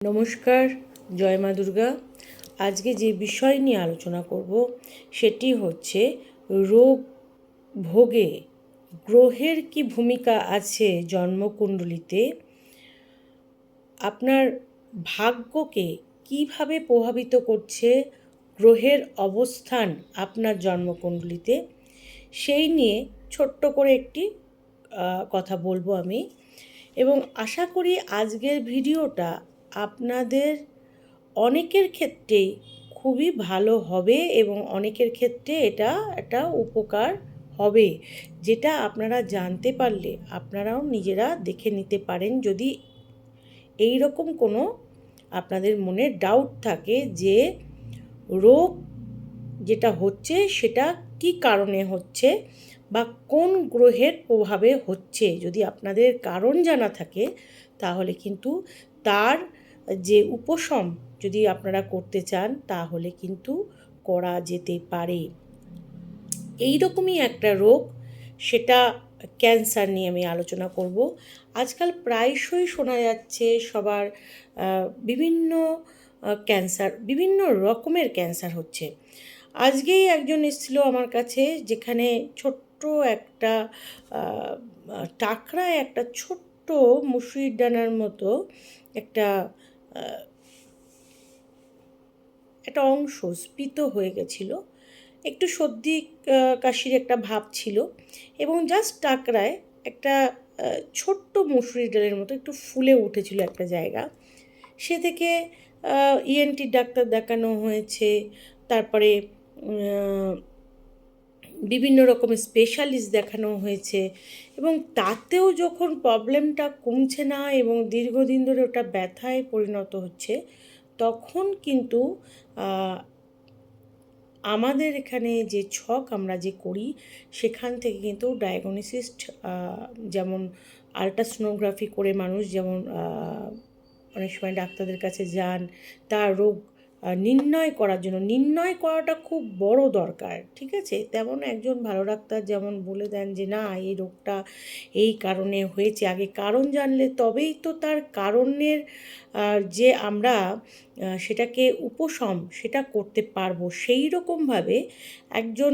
নমস্কার, জয় মা দুর্গা। আজকে যে বিষয় নিয়ে আলোচনা করব সেটি হচ্ছে রোগ ভোগে গ্রহের কি ভূমিকা আছে জন্মকুণ্ডলিতে? আপনার ভাগ্যকে কীভাবে প্রভাবিত করছে? গ্রহের অবস্থান আপনার জন্মকুণ্ডলিতে? সেই নিয়ে ছোট্ট করে একটি কথা বলব আমি। এবং আশা করি আজকের ভিডিওটা আপনাদের অনেকের ক্ষেত্রে খুবই ভালো হবে এবং অনেকের ক্ষেত্রে এটা একটা উপকার হবে। যেটা আপনারা জানতে পারলে আপনারাও নিজেরা দেখে নিতে পারেন। যদি এই রকম কোনো আপনাদের মনে ডাউট থাকে যে রোগ যেটা হচ্ছে সেটা কি কারণে হচ্ছে বা কোন গ্রহের প্রভাবে হচ্ছে যদি আপনাদের কারণ জানা থাকে, তাহলে কিন্তু তার যে উপশম যদি আপনারা করতে চান, তাহলে কিন্তু করা যেতে পারে। এই রকমই একটা রোগ, সেটা ক্যান্সার নিয়ে আমি আলোচনা করব। আজকাল প্রায়শই শোনা যাচ্ছে সবার বিভিন্ন ক্যান্সার, বিভিন্ন রকমের ক্যান্সার হচ্ছে। আজকেই একজন এসেছিল আমার কাছে, যেখানে ছোট্ট একটা টাকরায় একটা ছোট্ট মুসুরির ডানার মতো একটা একটা অংশ স্ফীত হয়ে গেছিল। একটু সর্দি কাশির একটা ভাব ছিল এবং জাস্ট টাকরায় একটা ছোট্ট মুসুরি ডালের মতো একটু ফুলে উঠেছিল একটা জায়গা। সে থেকে ইএনটি ডাক্তার দেখানো হয়েছে। তারপরে বিভিন্ন রকম স্পেশালিস্ট দেখানো হয়েছে এবং তাতেও যখন প্রবলেমটা কমছে না এবং দীর্ঘদিন ধরে ওটা ব্যথায় পরিণত হচ্ছে, তখন কিন্তু আমাদের এখানে যে ছক আমরা যে করি, সেখান থেকে কিন্তু ডায়াগনোসিস্ট যেমন আলট্রাসোনোগ্রাফি করে মানুষ যেমন অনেক সময় ডাক্তারদের কাছে যান, তার রোগ নির্ণয় করার জন্য। নির্ণয় করাটা খুব বড় দরকার, ঠিক আছে? তেমন একজন ভালো ডাক্তার যেমন বলে দেন যে, না, এই রোগটা এই কারণে হয়েছে। আগে কারণ জানলে তবেই তো তার কারণের যে আমরা সেটাকে উপশম, সেটা করতে পারব। সেই রকমভাবে একজন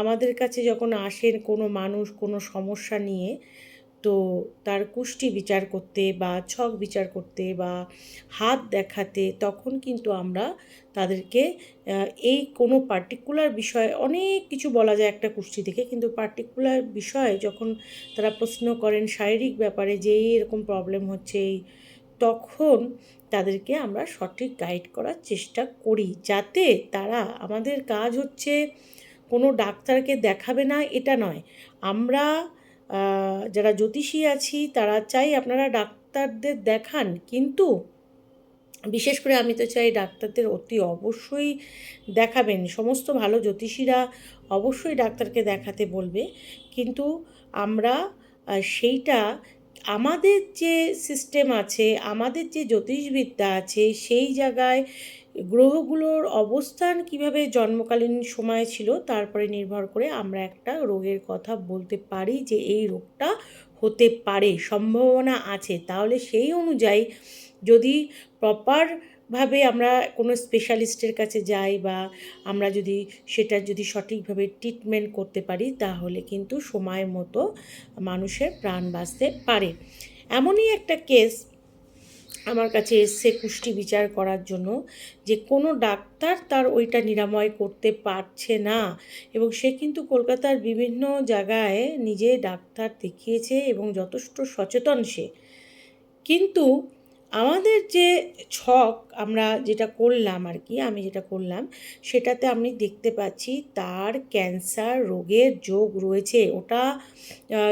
আমাদের কাছে যখন আসেন কোনো মানুষ কোনো সমস্যা নিয়ে তো তার কুষ্টি বিচার করতে বা ছক বিচার করতে বা হাত দেখাতে তখন কিন্তু আমরা তাদেরকে এই কোনো পার্টিকুলার বিষয়ে অনেক কিছু বলা যায় একটা কুষ্টি থেকে। কিন্তু পার্টিকুলার বিষয়ে যখন তারা প্রশ্ন করেন শারীরিক ব্যাপারে যে এরকম প্রবলেম হচ্ছে, এই তখন তাদেরকে আমরা সঠিক গাইড করার চেষ্টা করি যাতে তারা আমাদের কাজ হচ্ছে কোনো ডাক্তারকে দেখাবে না, এটা নয়। আমরা যারা জ্যোতিষী আছি, তারা চাই আপনারা ডাক্তারদের দেখান। কিন্তু বিশেষ করে আমি তো চাই ডাক্তারদের অতি অবশ্যই দেখাবেন। সমস্ত ভালো জ্যোতিষীরা অবশ্যই ডাক্তারকে দেখাতে বলবে। কিন্তু আমরা সেইটা আমাদের যে সিস্টেম আছে, আমাদের যে জ্যোতিষবিদ্যা আছে, সেই জায়গায় গ্রহগুলোর অবস্থান কীভাবে জন্মকালীন সময় ছিল, তারপরে নির্ভর করে আমরা একটা রোগের কথা বলতে পারি যে এই রোগটা হতে পারে, সম্ভাবনা আছে। তাহলে সেই অনুযায়ী যদি প্রপারভাবে আমরা কোনো স্পেশালিস্টের কাছে যাই বা আমরা যদি সেটা যদি সঠিকভাবে ট্রিটমেন্ট করতে পারি, তাহলে কিন্তু সময় মতো মানুষের প্রাণ বাঁচতে পারে। এমনই একটা কেস আমার কাছে এসছে কুষ্টি বিচার করার জন্য যে কোনো ডাক্তার তার ওইটা নিরাময় করতে পারছে না। এবং সে কিন্তু কলকাতার বিভিন্ন জায়গায় নিজে ডাক্তার দেখিয়েছে এবং যথেষ্ট সচেতন সে। কিন্তু আমাদের যে ছক আমরা যেটা করলাম আর কি, আমি যেটা করলাম, সেটাতে আমি দেখতে পাচ্ছি তার ক্যান্সার রোগের যোগ রয়েছে। ওটা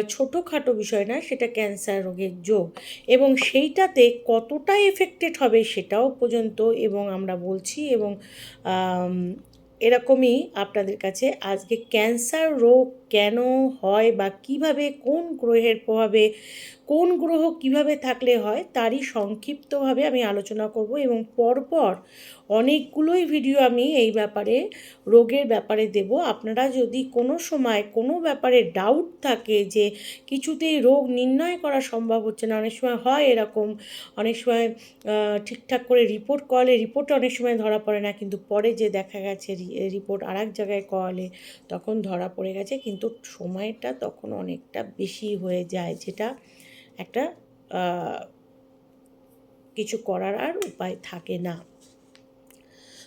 ছোটোখাটো বিষয় না, সেটা ক্যান্সার রোগের যোগ। এবং সেইটাতে কতটা এফেক্টেড হবে সেটাও পর্যন্ত এবং আমরা বলছি এবং এরকমই আপনাদের কাছে আজকে ক্যান্সার রোগ কেন হয় বা কীভাবে কোন গ্রহের প্রভাবে কোন গ্রহ কীভাবে থাকলে হয় তারই সংক্ষিপ্তভাবে আমি আলোচনা করব এবং পরপর অনেকগুলোই ভিডিও আমি এই ব্যাপারে, রোগের ব্যাপারে দেব। আপনারা যদি কোনো সময় কোনো ব্যাপারে ডাউট থাকে যে কিছুতেই রোগ নির্ণয় করা সম্ভব হচ্ছে না, অনেক সময় হয় এরকম, অনেক সময় ঠিকঠাক করে রিপোর্ট করালে রিপোর্টে অনেক সময় ধরা পড়ে না, কিন্তু পরে যে দেখা গেছে রিপোর্ট আর এক জায়গায় করালে তখন ধরা পড়ে গেছে, কিন্তু সময়টা তখন অনেকটা বেশি হয়ে যায়, যেটা একটা কিছু করার আর উপায় থাকে না।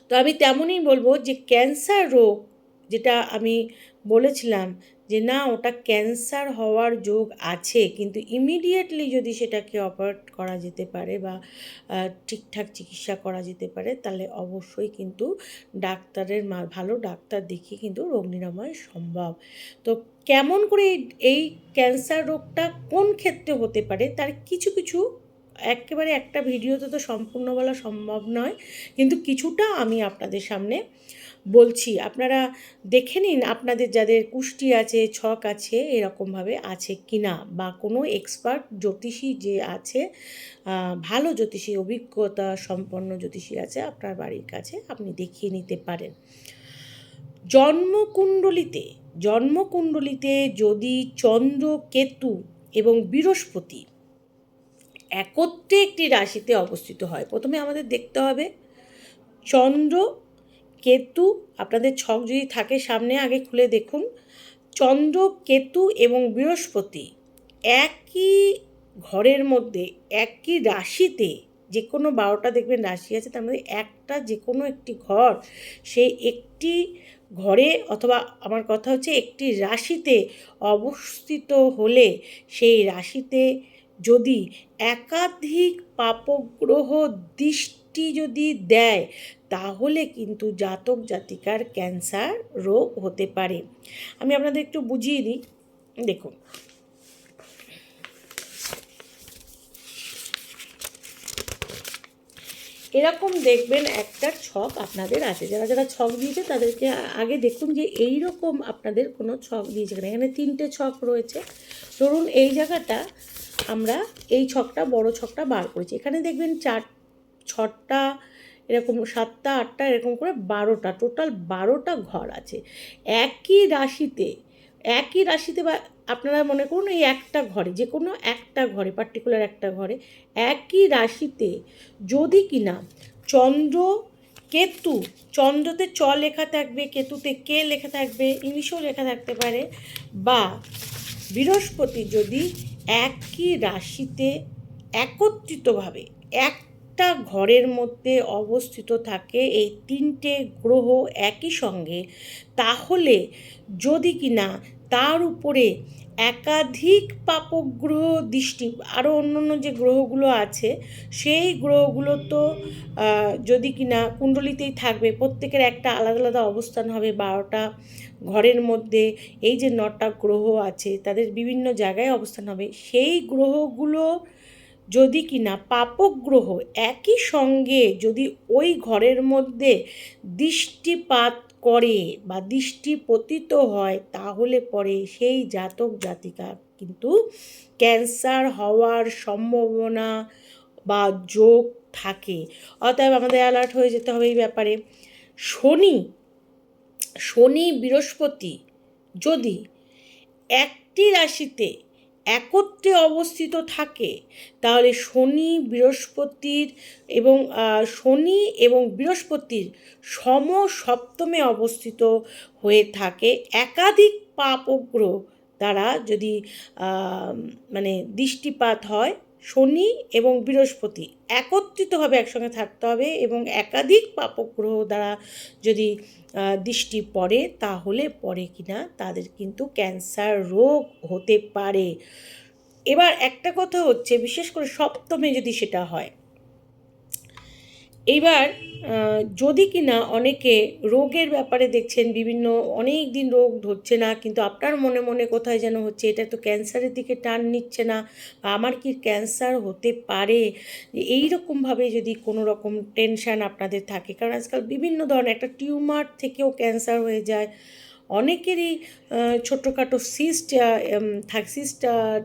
তো আমি তেমনই বলব যে ক্যান্সার রোগ, যেটা আমি বলেছিলাম যে না, ওটা ক্যান্সার হওয়ার যোগ আছে, কিন্তু ইমিডিয়েটলি যদি সেটাকে অপারেট করা যেতে পারে বা ঠিকঠাক চিকিৎসা করা যেতে পারে, তাহলে অবশ্যই কিন্তু ডাক্তারের ভালো ডাক্তার দেখিয়ে কিন্তু রোগ নিরাময় সম্ভব। তো কেমন করে এই ক্যান্সার রোগটা কোন ক্ষেত্রে হতে পারে, তার কিছু কিছু একেবারে একটা ভিডিওতে তো সম্পূর্ণ বলা সম্ভব নয়, কিন্তু কিছুটা আমি আপনাদের সামনে বলছি, আপনারা দেখে নিন আপনাদের যাদের কুষ্টি আছে, ছক আছে, এরকমভাবে আছে কিনা বা কোনো এক্সপার্ট জ্যোতিষী যে আছে ভালো জ্যোতিষী, অভিজ্ঞতা সম্পন্ন জ্যোতিষী আছে আপনার বাড়ির কাছে, আপনি দেখিয়ে নিতে পারেন। জন্মকুণ্ডলিতে জন্মকুণ্ডলিতে যদি চন্দ্র, কেতু এবং বৃহস্পতি একত্রে একটি রাশিতে অবস্থিত হয়, প্রথমে আমাদের দেখতে হবে চন্দ্র কেতু, আপনাদের ছক যদি থাকে সামনে, আগে খুলে দেখুন। চন্দ্র, কেতু এবং বৃহস্পতি একই ঘরের মধ্যে, একই রাশিতে যে কোনো বারোটা দেখবেন রাশি আছে, তার মধ্যে একটা যে কোনো একটি ঘর সেই একটি ঘরে অথবা আমার কথা হচ্ছে একটি রাশিতে অবস্থিত হলে, সেই রাশিতে যদি একাধিক পাপগ্রহ দৃষ্টি যদি দেয়, তাহলে কিন্তু জাতক জাতিকার ক্যান্সার রোগ হতে পারে। আমি আপনাদের একটু বুঝিয়ে দিই। দেখুন। এরকম দেখবেন একটা ছক আপনাদের আছে। যারা যারা ছক দিয়েছে, তাদেরকে আগে দেখুন যে এই রকম আপনাদের কোনো ছক দিয়েছে কিনা। এখানে তিনটে ছক রয়েছে। ধরুন এই জায়গাটা আমরা এই ছকটা, বড় ছকটা বার করেছি। এখানে দেখবেন চার ছটা, এরকম সাতটা, আটটা, এরকম করে বারোটা, টোটাল বারোটা ঘর আছে। একই রাশিতে একই রাশিতে বা আপনারা মনে করুন এই একটা ঘরে যে কোনো একটা ঘরে পার্টিকুলার একটা ঘরে, একই রাশিতে যদি কিনা চন্দ্র, কেতু, চন্দ্রতে চ লেখা থাকবে, কেতুতে কে লেখা থাকবে, ইংলিশেও লেখা থাকতে পারে, বা বৃহস্পতি যদি একই রাশিতে একত্রিতভাবে একটা ঘরের মধ্যে অবস্থিত থাকে এই তিনটে গ্রহ একই সঙ্গে। তাহলে যদি কিনা তার উপরে একাধিক পাপগ্রহ দৃষ্টি আরও অন্য অন্য যে গ্রহগুলো আছে, সেই গ্রহগুলো তো যদি কিনা কুণ্ডলিতেই থাকবে, প্রত্যেকের একটা আলাদা আলাদা অবস্থান হবে বারোটা ঘরের মধ্যে। এই যে নটা গ্রহ আছে, তাদের বিভিন্ন জায়গায় অবস্থান হবে। সেই গ্রহগুলো যদি কিনা পাপক গ্রহ একই সঙ্গে যদি ওই ঘরের মধ্যে দৃষ্টিপাত করে বা দৃষ্টি পতিত হয়, তাহলে পরে সেই জাতক জাতিকা কিন্তু ক্যান্সার হওয়ার সম্ভাবনা বা যোগ থাকে। অতএব আমাদের অ্যালার্ট হয়ে যেতে হবে এই ব্যাপারে। শনি শনি বৃহস্পতি যদি একটি রাশিতে একত্রে অবস্থিত থাকে, তাহলে শনি বৃহস্পতির এবং শনি এবং বৃহস্পতির সম সপ্তমে অবস্থিত হয়ে থাকে। একাধিক পাপগ্রহ দ্বারা যদি মানে দৃষ্টিপাত হয় শনি এবং বৃহস্পতি একত্রিতভাবে একসঙ্গে থাকতে হবে এবং একাধিক পাপগ্রহ দ্বারা যদি দৃষ্টি পড়ে তাহলে পরে কিনা তাদের কিন্তু ক্যান্সার রোগ হতে পারে। এবার একটা কথা হচ্ছে, বিশেষ করে সপ্তমে যদি সেটা হয় এইবার যদি কিনা অনেকে রোগের ব্যাপারে দেখছেন, বিভিন্ন অনেক দিন রোগ ধরছে না, কিন্তু আপনার মনে মনে কোথায় যেন হচ্ছে, এটা তো ক্যান্সারের দিকে টান নিচ্ছে না, বা আমার কি ক্যান্সার হতে পারে? এই রকমভাবে যদি কোনো রকম টেনশান আপনাদের থাকে, কারণ আজকাল বিভিন্ন ধরনের, একটা টিউমার থেকেও ক্যান্সার হয়ে যায় অনেকেরই ছোটোখাটো সিস্ট থাক সিস্ট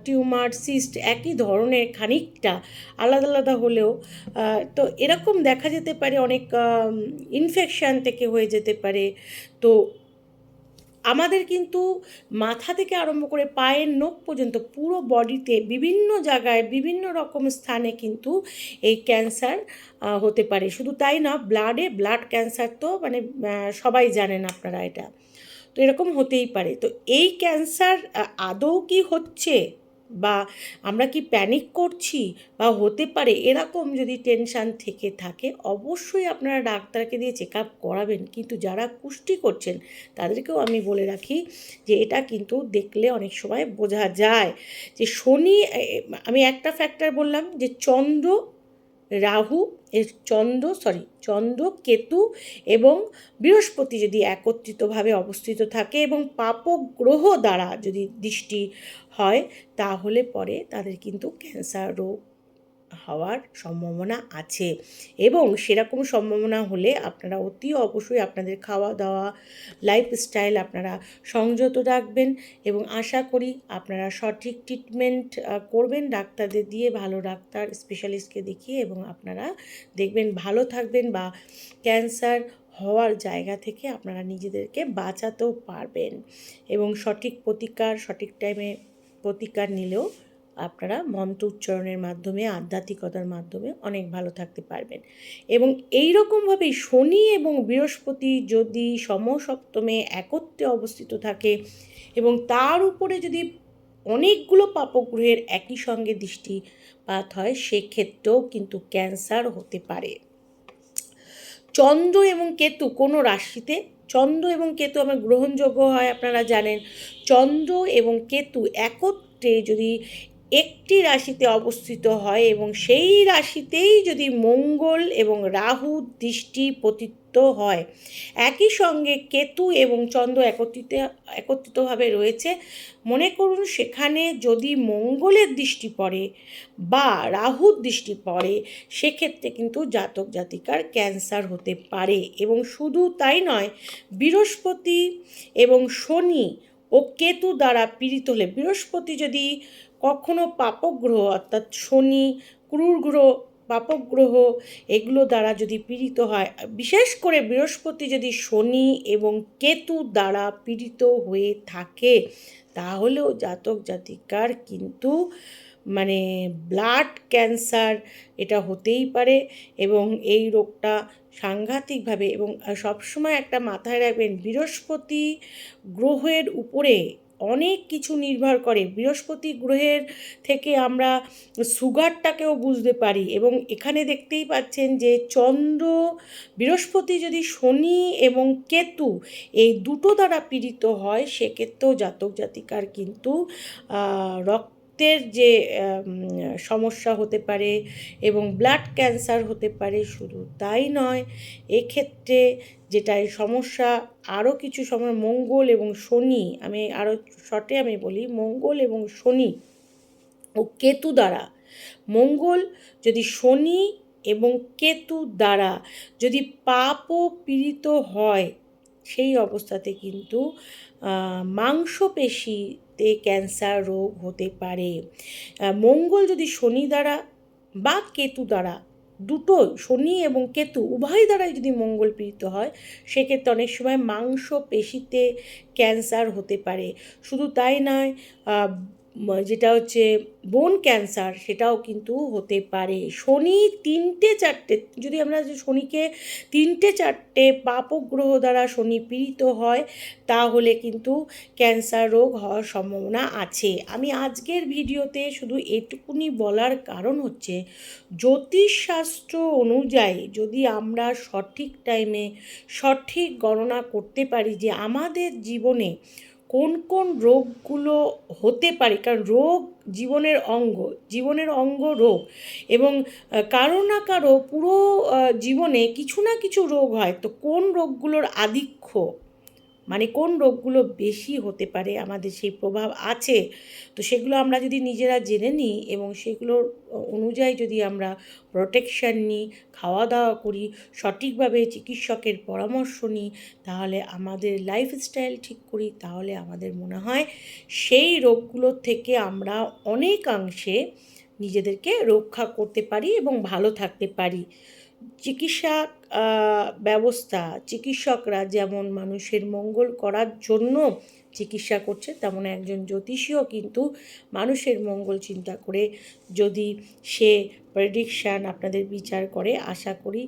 টিউমার সিস্ট একই ধরনের খানিকটা আলাদা আলাদা হলেও তো এরকম দেখা যেতে পারে, অনেক ইনফেকশান থেকে হয়ে যেতে পারে। তো আমাদের কিন্তু মাথা থেকে আরম্ভ করে পায়ের নখ পর্যন্ত পুরো বডিতে বিভিন্ন জায়গায় বিভিন্ন রকম স্থানে কিন্তু এই ক্যান্সার হতে পারে। শুধু তাই না ব্লাডে ব্লাড ক্যান্সার তো মানে সবাই জানেন আপনারা এটা। তো এরকম হতেই পারে। তো এই ক্যান্সার আদৌ কি হচ্ছে? বা আমরা কি প্যানিক করছি? বা হতে পারে এরকম যদি টেনশান থেকে থাকে, অবশ্যই আপনারা ডাক্তারকে দিয়ে চেক আপ করাবেন। কিন্তু যারা কুষ্টি করছেন, তাদেরকেও আমি বলে রাখি যে এটা কিন্তু দেখলে অনেক সময় বোঝা যায় যে শনি আমি একটা ফ্যাক্টর বললাম যে চন্দ্র রাহু এর চন্দ্র সরি চন্দ্র, কেতু এবং বৃহস্পতি যদি একত্রিতভাবে অবস্থিত থাকে এবং পাপক গ্রহ দ্বারা যদি দৃষ্টি হয়, তাহলে পরে তাদের কিন্তু ক্যান্সার রোগ হওয়ার সম্ভাবনা আছে এবং সেরকম সম্ভাবনা হলে আপনারা অতি অবশ্যই আপনাদের খাওয়া দাওয়া লাইফস্টাইল আপনারা সংযত রাখবেন এবং আশা করি আপনারা সঠিক ট্রিটমেন্ট করবেন ডাক্তারদের দিয়ে, ভালো ডাক্তার স্পেশালিস্টকে দেখিয়ে এবং আপনারা দেখবেন ভালো থাকবেন বা ক্যান্সার হওয়ার জায়গা থেকে আপনারা নিজেদেরকে বাঁচাতেও পারবেন এবং সঠিক প্রতিকার, সঠিক টাইমে প্রতিকার নিলেও আপনারা মন্ত্র উচ্চারণের মাধ্যমে, আধ্যাত্মিকতার মাধ্যমে অনেক ভালো থাকতে পারবেন। এবং এই রকমভাবেই শনি এবং বৃহস্পতি যদি সমসপ্তমে একত্রে অবস্থিত থাকে এবং তার উপরে যদি অনেকগুলো পাপগ্রহের একই সঙ্গে দৃষ্টিপাত হয়, সেক্ষেত্রেও কিন্তু ক্যান্সার হতে পারে। চন্দ্র এবং কেতু কোনো রাশিতে? চন্দ্র এবং কেতু আমার গ্রহণযোগ্য হয়, আপনারা জানেন। চন্দ্র এবং কেতু একত্রে যদি একটি রাশিতে অবস্থিত হয় এবং সেই রাশিতেই যদি মঙ্গল এবং রাহু দৃষ্টি পতিত হয়, একই সঙ্গে কেতু এবং চন্দ্র একত্রিত, একত্রিতভাবে রয়েছে। মনে করুন সেখানে যদি মঙ্গলের দৃষ্টি পড়ে বা রাহুর দৃষ্টি পড়ে, সেক্ষেত্রে কিন্তু জাতক জাতিকার ক্যান্সার হতে পারে এবং শুধু তাই নয়, বৃহস্পতি এবং শনি ও কেতু দ্বারা পীড়িত হলে, বৃহস্পতি যদি কখনো পাপগ্রহ, অর্থাৎ শনি, ক্রূর গ্রহ, পাপগ্রহ, এগুলো দ্বারা যদি পীড়িত হয়, বিশেষ করে বৃহস্পতি যদি শনি এবং কেতু দ্বারা পীড়িত হয়ে থাকে, তাহলেও জাতক জাতিকার কিন্তু মানে ব্লাড ক্যান্সার এটা হতেই পারে এবং এই রোগটা সাংঘাতিকভাবে এবং সবসময় একটা মাথায় রাখবেন, বৃহস্পতি গ্রহের উপরে অনেক কিছু নির্ভর করে। বৃহস্পতি গ্রহের থেকে আমরা সুগারটাকেও বুঝতে পারি এবং এখানে দেখতেই পাচ্ছেন যে চন্দ্র, বৃহস্পতি যদি শনি এবং কেতু এই দুটো দ্বারা পীড়িত হয়, সেক্ষেত্রেও জাতক জাতিকার কিন্তু রক্তের যে সমস্যা হতে পারে এবং ব্লাড ক্যান্সার হতে পারে, শুধু তাই নয়, এক্ষেত্রে যেটা এই সমস্যা, আরও কিছু সময় মঙ্গল এবং শনি, আমি আরও শর্টে আমি বলি, মঙ্গল এবং শনি ও কেতু দ্বারা, মঙ্গল যদি শনি এবং কেতু দ্বারা যদি পাপও পীড়িত হয়, সেই অবস্থাতে কিন্তু মাংসপেশিতে ক্যান্সার রোগ হতে পারে। মঙ্গল যদি শনি দ্বারা বা কেতু দ্বারা দুটো শনি এবং কেতু উভয় দ্বারাই যদি মঙ্গল পীড়িত হয়, সেক্ষেত্রে অনেক সময় মাংস পেশিতে ক্যান্সার হতে পারে। শুধু তাই নয় যেটা হচ্ছে বোন ক্যান্সার সেটাও কিন্তু হতে পারে। শনি তিনটে চারটে, যদি আমরা শনিকে তিনটে চারটে পাপগ্রহ দ্বারা শনি পীড়িত হয়, তাহলে কিন্তু ক্যান্সার রোগ হওয়ার সম্ভাবনা আছে। আমি আজকের ভিডিওতে শুধু এটুকুনি বলার কারণ হচ্ছে, জ্যোতিষশাস্ত্র অনুযায়ী যদি আমরা সঠিক টাইমে সঠিক গণনা করতে পারি যে আমাদের জীবনে কোন কোন রোগগুলো হতে পারে? কারণ রোগ জীবনের অঙ্গ জীবনের অঙ্গ রোগ এবং কারও না কারও পুরো জীবনে কিছু না কিছু রোগ হয়। তো কোন রোগগুলোর আধিক্য মানে কোন রোগগুলো বেশি হতে পারে, আমাদের সেই প্রভাব আছে, তো সেগুলো আমরা যদি নিজেরা জেনে নিই এবং সেগুলোর অনুযায়ী যদি আমরা প্রোটেকশান নিই খাওয়া দাওয়া করি, সঠিকভাবে চিকিৎসকের পরামর্শ নিই, তাহলে আমাদের লাইফস্টাইল ঠিক করি, তাহলে আমাদের মনে হয় সেই রোগগুলোর থেকে আমরা অনেকাংশে নিজেদেরকে রক্ষা করতে পারি এবং ভালো থাকতে পারি। চিকিৎসা ব্যবস্থা, চিকিৎসকরা যেমন মানুষের মঙ্গল করার জন্য চিকিৎসা করছে, তেমন একজন জ্যোতিষীও কিন্তু মানুষের মঙ্গল চিন্তা করে যদি সে প্রেডিকশান আপনাদের বিচার করে, আশা করি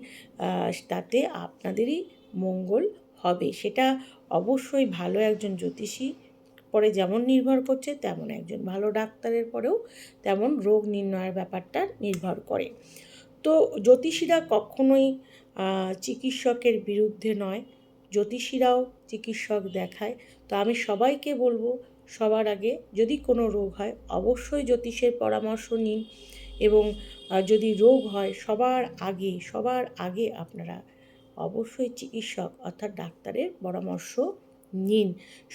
তাতে আপনাদেরই মঙ্গল হবে। সেটা অবশ্যই ভালো একজন জ্যোতিষী পরে যেমন নির্ভর করছে, তেমন একজন ভালো ডাক্তারের পরেও তেমন রোগ নির্ণয়ের ব্যাপারটা নির্ভর করে। তো জ্যোতিষীরা কখনোই চিকিৎসকের বিরুদ্ধে নয়। জ্যোতিষীরাও চিকিৎসক দেখায়। তো আমি সবাইকে বলব, সবার আগে যদি কোনো রোগ হয়, অবশ্যই জ্যোতিষের পরামর্শ নিন এবং যদি রোগ হয়, সবার আগে সবার আগে আপনারা অবশ্যই চিকিৎসক অর্থাৎ ডাক্তারের পরামর্শ নিন।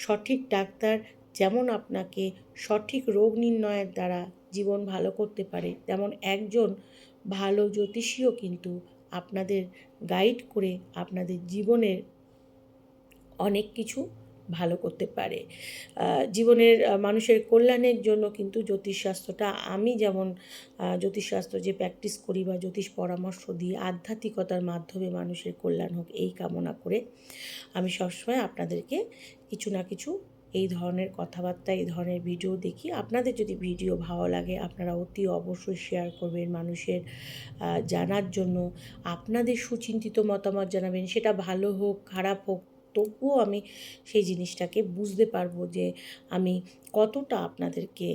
সঠিক ডাক্তার যেমন আপনাকে সঠিক রোগ নির্ণয়ের দ্বারা জীবন ভালো করতে পারে, তেমন একজন ভালো জ্যোতিষীও কিন্তু আপনাদের গাইড করে আপনাদের জীবনের অনেক কিছু ভালো করতে পারে। জীবনের মানুষের কল্যাণের জন্য কিন্তু জ্যোতিষশাস্ত্রটা আমি যেমন জ্যোতিষশাস্ত্র যে প্র্যাকটিস করি বা জ্যোতিষ পরামর্শ দিই, আধ্যাত্মিকতার মাধ্যমে মানুষের কল্যাণ হোক, এই কামনা করে আমি সবসময় আপনাদেরকে কিছু না কিছু এই ধরনের কথাবার্তা, এই ধরনের ভিডিও দেখি। আপনাদের যদি ভিডিও ভালো লাগে, আপনারা অতি অবশ্যই শেয়ার করবেন মানুষের জানার জন্য। আপনাদের সুচিন্তিত মতামত জানাবেন, সেটা ভালো হোক, খারাপ হোক তবুও আমি সেই জিনিসটাকে বুঝতে পারব যে আমি কতটা আপনাদেরকে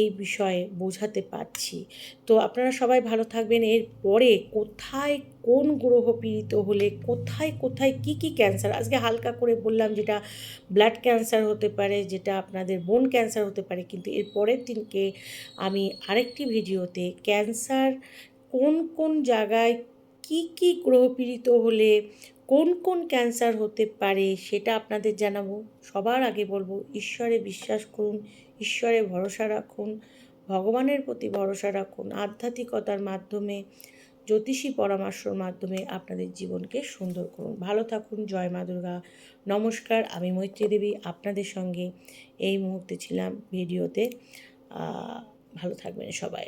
এই বিষয়ে বোঝাতে পারছি। তো আপনারা সবাই ভালো থাকবেন। এর পরে কোথায় কোন গ্রহ পীড়িত হলে কোথায় কোথায় কি কি ক্যান্সার? আজকে হালকা করে বললাম যেটা ব্লাড ক্যান্সার হতে পারে, যেটা আপনাদের বোন ক্যান্সার হতে পারে, কিন্তু এর পরের দিনকে আমি আরেকটি ভিডিওতে ক্যান্সার কোন কোন জায়গায় কি কি গ্রহ পীড়িত হলে কোন কোন ক্যান্সার হতে পারে সেটা আপনাদের জানাব। সবার আগে বলব, ঈশ্বরে বিশ্বাস করুন, ঈশ্বরে ভরসা রাখুন, ভগবানের প্রতি ভরসা রাখুন, আধ্যাত্মিকতার মাধ্যমে, জ্যোতিষী পরামর্শর মাধ্যমে আপনাদের জীবনকে সুন্দর করুন। ভালো থাকুন, জয় মা দুর্গা। নমস্কার, আমি মৈত্রী দেবী আপনাদের সঙ্গে এই মুহূর্তে ছিলাম ভিডিওতে। ভালো থাকবেন সবাই।